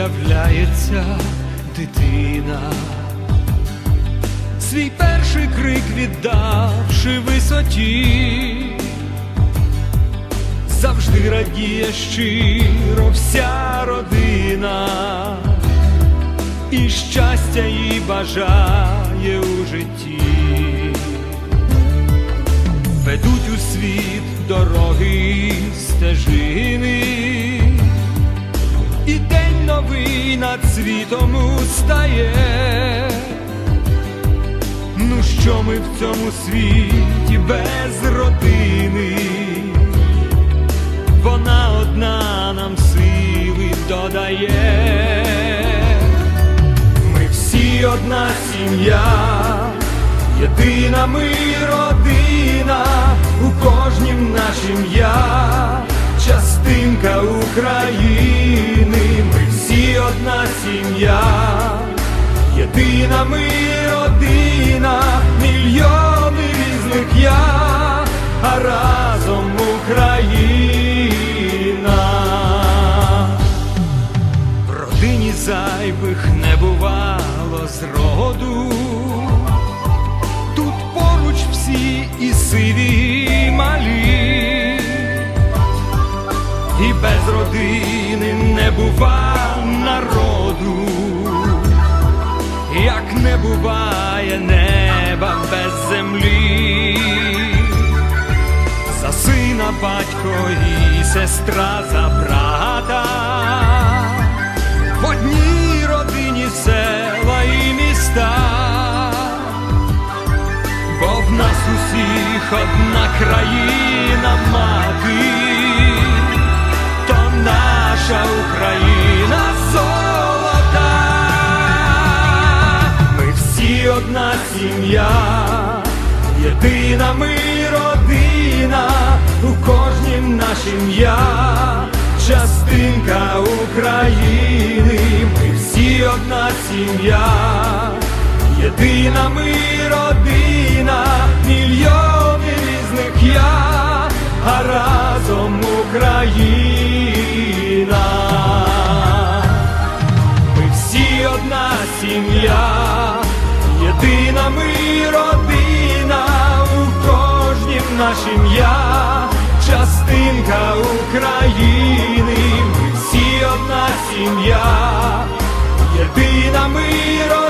з'являється дитина, свій перший крик віддавши висоті, завжди радіє щиро вся родина, і щастя їй бажає у житті. Ведуть у світ дороги стежини, і новий над світом устає. Ну що ми в цьому світі без родини? Вона одна нам сили додає. Ми всі одна сім'я, єдина ми родина, у кожнім нашім я, сім'я, єдина ми родина, мільйони різних я, а разом Україна. В родині зайвих не бувало зроду. Тут поруч всі і сиві, і без родини не бува народу, як не буває неба без землі. За сина батько і сестра за брата, в одній родині села і міста, бо в нас усіх одна країна мати, наша Україна золота, ми всі одна сім'я, єдина ми родина, у кожнім нашім я, частинка України, ми всі одна сім'я, єдина ми родина, мільйони різних я, а разом Україна. Сім'я, єдина ми родина, у кожнім нашім я, частинка України, ми всі одна сім'я, єдина ми родина,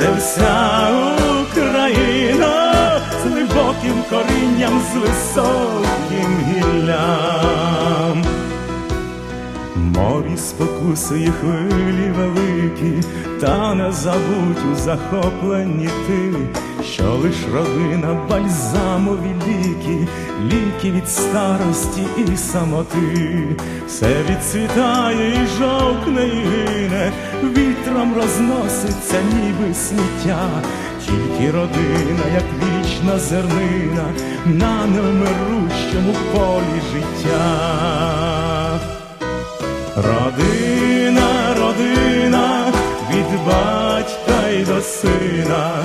Це вся Україна з глибоким корінням, з високим гіллям. Морі спокусує хвилі великі, та не забудь у захопленні ти, лиш родина бальзамові ліки, ліки від старості і самоти, все відцвітає і жовкне і гине, вітром розноситься, ніби сміття, тільки родина, як вічна зернина, на невмирущому полі життя. Родина, родина. від батька й до сина,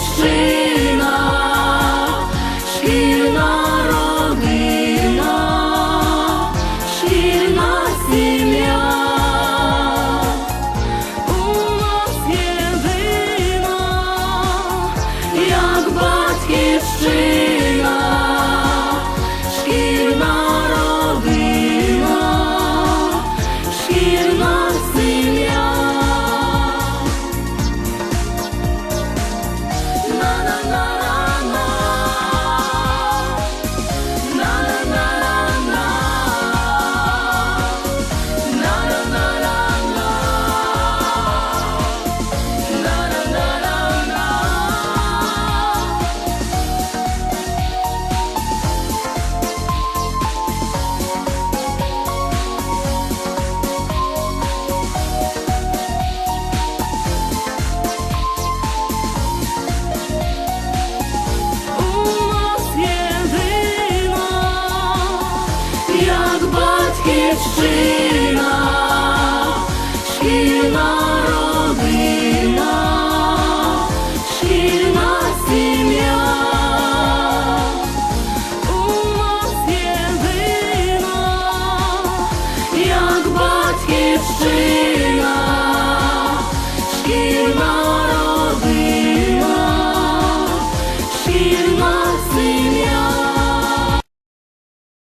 żyć. dziewczyna